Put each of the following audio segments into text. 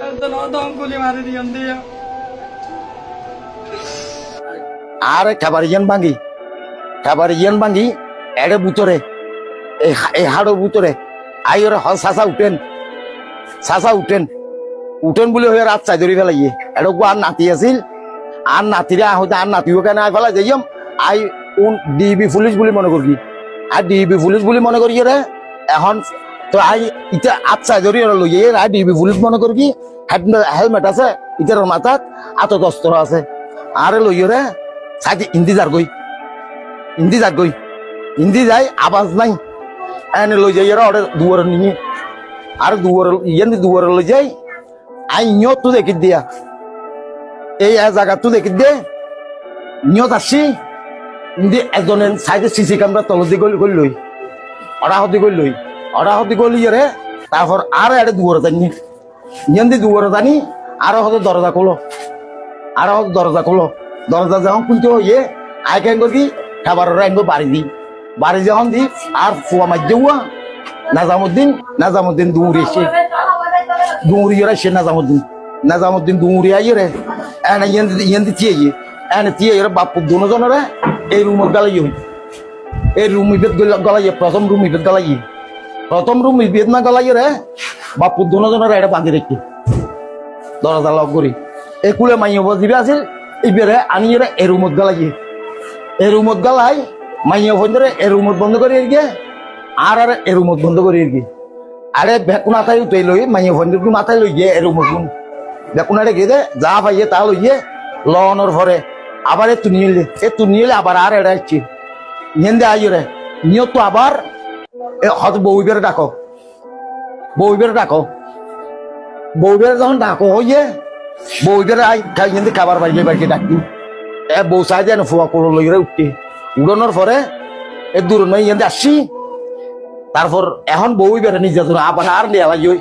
দম গুলি মারি দিয়ন দিয়া আর খাবার ইয়ান ভাঙি, খাবার ইয়ান ভাঙি, এড়ে বুতরে এই হাড়ো বুতরে, আই ওরা হল সাসা উঠেন সাসা উঠেন উঠেন বলে হয়ে রাত চাই ধরি ফেলাই এটা আর নাতি আছিল, আর নাতিরে হয়তো আর নাতিও কেন আই ফেলাই যাইম আই উন ডিবি পুলিশ বুলি মনে করি আর ডিবি পুলিশ বুলি মনে করি রে, এখন তো আই ইটা ধরি ওরা লই আর ডিবি পুলিশ মনে করি কি? হেলমেট আছে ইটার মাথাত আত দস্তর আছে। আরে লই রে সাইডে ইন্দিজার গই ইন্দিজার গই ইন্দি যাই আবাজ নাই। এনে লই যাই এরা ওরে দুয়ার নিয়ে আর দুয়ার ইয়েন দুয়ার লই যাই। আই নিয়ত তো দেখি দিয়া। এই জায়গা তো দেখি দে। নিয়ত আসি ইন্দি একজনের সাইডে সিসি ক্যামেরা তল দি গলি গলি লই অরা হদি গলি লই অরা হদি গলি রে তারপর আর এড়ে দুয়ার জানি নিয়ন্দি দুয়ার জানি আর হয়তো দরজা খোলো। আর হয়তো দরজা খোলো। দরজা যখন খুলতে হইয়ে আই কেন করি খাবার রাখব বাড়ি দি। বাড়ি যখন দি, আর ফুয়া মার দেওয়া নাজামুদ্দিন নাজামুদ্দিন দৌড়ে এসে। দৌড়ি রে সে নাজামুদ্দিন। নাজামুদ্দিন দৌড়ি আইয়ে রে। এনে ইয়েন্দি তিয়ে ইয়ে এনে তিয়ে রে বাপু দুনো জনরে এই রুম গালাই এই রুম ইবেদ গলাই প্রথম রুম ইবেদ গালাই প্রথম রুম ইবেদ না গলাই রে। বাপু জনরে এটা বাঁধি রেখে দরজা লক করি। এই কুলে মাইয়া বসিবে আছিল ইবেরে আনি রে এই রুমত গালাই এই রুমত গালাই, মাইয়া ফোন ধরে এই রুমত বন্ধ করে এরগে আর আর এই রুমত বন্ধ করে এরগে আরে বেকুন আতাই উঠাই লই, মাইয়া ফোন ধরে মাথায় লই গিয়ে এই রুমত বেকুন আরে গিয়ে দে যা পাইয়ে তা লইয়ে লওয়ানোর পরে আবার এ তুনিয়ে এ তুনিয়ে আবার আর আসছি নিয়ে আই রে। নিয়ে তো আবার এ হয়তো বউ বেড়ে ডাকো বউ বেড়ে ডাকো বউ বেড়ে যখন ডাকো হইয়ে বউ বেড়ে আই, খাই কিন্তু খাবার বাড়িয়ে বাড়িয়ে ডাকি এ, বউ সাই দেন ফুয়া করো লইরে উঠতে। পরে এ দূর এনে আসছি। তারপর এখন বউ বেড়ে নিজে আবার আর নিয়ে আলাই ওই।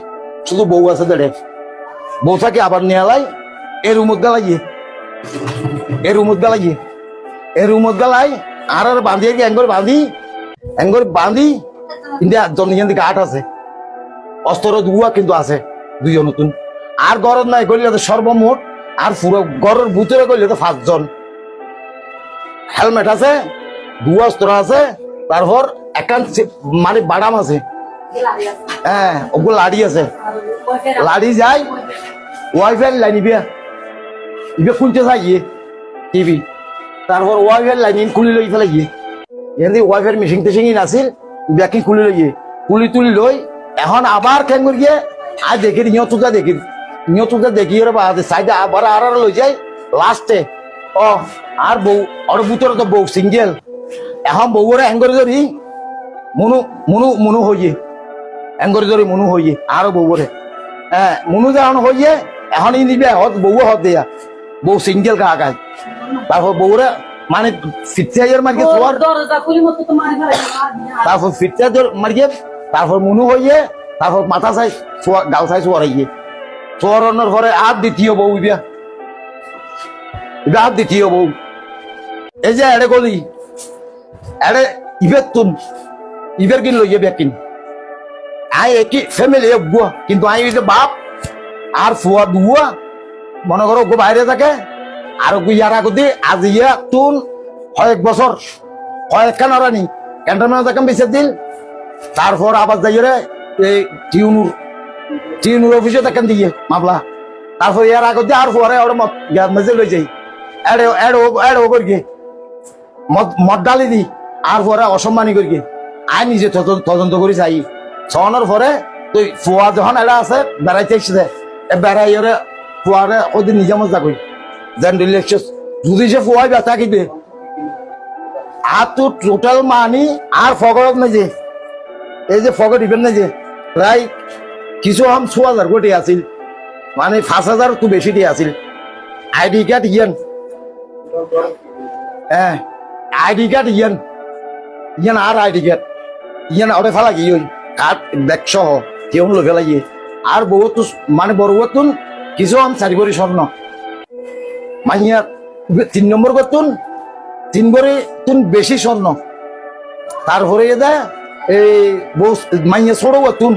শুধু বউ আছে দেড়ে। বউ থাকে আবার নিয়ে আলাই। এ রুমত গালাইয়ে। এ রুমত গালাইয়ে। এ রুমত গালাই, আর আর বাঁধিয়ে কি এঙ্গর বাঁধি। এঙ্গর বাঁধি কিন্তু জন কিন্তু গাঠ আছে। অস্ত্র দুয়া কিন্তু আছে, দুইজন নতুন। আর গরত নাই করলে তো সর্বমোট, আর পুরো গরের ভিতরে করলে তো পাঁচজন। হেলমেট আছে দু অস্ত্র আছে, তারপর একান মানে বাদাম আছে। হ্যাঁ ওগুলো লাড়ি আছে। লাড়ি যায়, ওয়াইফাই লাইন ইবে। ইবে খুলতে চাই ইয়ে টিভি। তারপর ওয়াইফাই লাইন খুলি লই ফেলাই ইয়ে এমনি ওয়াইফাই মেশিন টেশিং নাছিল ব্যাকিং খুলি লই ইয়ে খুলি তুলি লই, এখন আবার করি গিয়ে আর দেখি নিয়তুটা দেখি নিয়তুটা দেখি ওরা বাদে সাইডে আবার আর আর লই যাই লাস্টে, ও, আর বউ, ওর ভিতরে তো বউ সিঙ্গেল। এখন বউরে হ্যাঙ্গরে ধরি, মনু মনু মনু হইয়ে হ্যাঙ্গরে ধরি, মনু হইয়ে, আরও বউরে হ্যাঁ মনু যখন হইয়ে, এখন ই নিবে, হত বউ হত দেয়া, বউ সিঙ্গেল কা আগায় তারপর বউরে মানে ফিরতে আইয়ের মার্কে তো তারপর ফিরতে মার্কে তারপর মনু হইয়ে তারপর মাথা চাই গাল চাই চোয়ারাইয়ে চোয়ারানোর পরে আর দ্বিতীয় বউ ইবা। আর দ্বিতীয় বউ। এই যে এড়ে গলি। এড়ে ইবের তুন। ইবের কিন লইয়ে বেকিন আই একই ফ্যামিলি বুয়া। কিন্তু আই বাপ আর ফুয়া দুয়া। মনে করো গো বাইরে থাকে। আর গুইয়ার আগদি আজ ইয়া তুন কয়েক বছর কয়েকখান আরানি ক্যান্টনমেন্ট দেখাম বেঁচে দিল। তারপর আবার যাই রে এই টিউনুর টিউনুর অফিসে দেখান দিয়ে মামলা তারপর ইয়ার আগদি আর ফুয়ারে ওর মত ইয়ার মেজে লই যাই। এড়ে এড়ে এড়ে করি গিয়ে, মদ মদ ডালি দি আর পরে অসম্মানি করি আই নিজে তদন্ত করি চাই। ছনের পরে তুই ফুয়া যখন এরা আছে বেড়াইতে এ বেড়াই ওরে ফুয়ারে ওদের নিজে মজা করি যদি সে ফুয়াই ব্যথা কিবে আর তো টোটাল মানি আর ফগরত নাই যে, এই যে ফগর ইভেন নাই যে, প্রায় কিছু আম ছ হাজার কোটি আছিল মানে পাঁচ হাজার তো বেশি দিয়ে আছিল। আইডি কার্ড ইয়ান। হ্যাঁ আইডি কার্ড ইয়ান। ইয়ান আর আইডি কার্ড ইয়ান ওরে ফেলা গিয়ে ওই কার্ড ব্যাগ সহ, কেউ লো ফেলা গিয়ে আর বহুত মানে বড় কিছু আম চারি ভরি স্বর্ণ মাইয়ার তিন নম্বর করতুন তিন ভরি তুন বেশি স্বর্ণ। তারপরে দে, এই বউ, মাইয়া ছোড়ো তুন,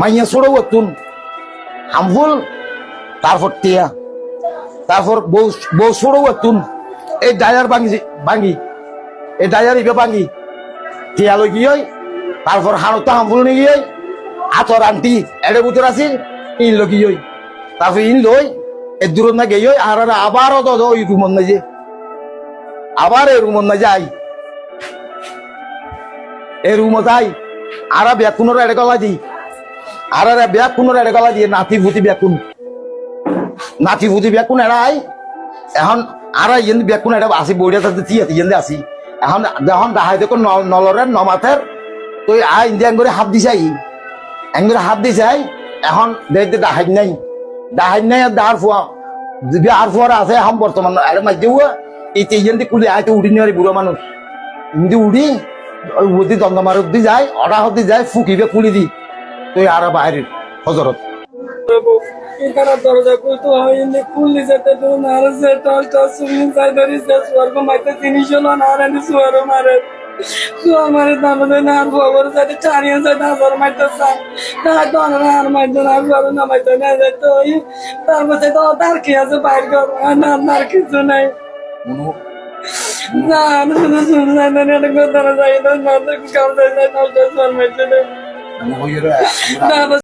মাইয়া ছোড়ো তুন। হামফুল তারপর টিয়া, তারপর বউ বউ সরু একটুন এই ডায়ার ভাঙি ভাঙি এই ডায়ার ইবে ভাঙি টিয়া লই গিয়ে তারপর হাড়তো হামফুল নিয়ে আতর আন্টি, এড়ে বুতর আছে, ইন লই গিয়ে তারপর ইন লই এ দূর না গিয়ে আর আবারও তো ওই রুমন না যে আবার এই রুমন না যাই এই রুমও যাই। আর ব্যাকুনের এড়ে গলা দি। আর আর ব্যাকুনের এড়ে গলা দিয়ে নাতি ভূতি ব্যাকুন। নাতি ভূতি ব্যাকুন এড়াই এখন আর ইয়েন ব্যাকুন এড়ে আসি বইটা তাতে তিয়া ইয়েন আসি। এখন যখন দাহাই দেখো নলরের নমাথের। তো আ ইন্ডিয়ান করে হাত দিছাই এঙ্গুরে হাত দিছাই এখন দেখতে দাহাই নাই। হুয়া দি যায় যায় দি তুই দরজা খুললি যেতে তো নার সে টস টস সুমিন সাই ধরি সে স্বর্গ মাইতে জিনিস হলো না রানি সুয়ার মারে সুয়ার দামে না বাবার সাথে চারিয়ে সাথে হাজার মাইতে চায় না তো আর আর মাইতে না সুয়ার না মাইতে না যেত তারপরে তো তার কি আছে বাইর কর না আর কিছু নাই না না না না না না না না না না না না না না মাইতে না না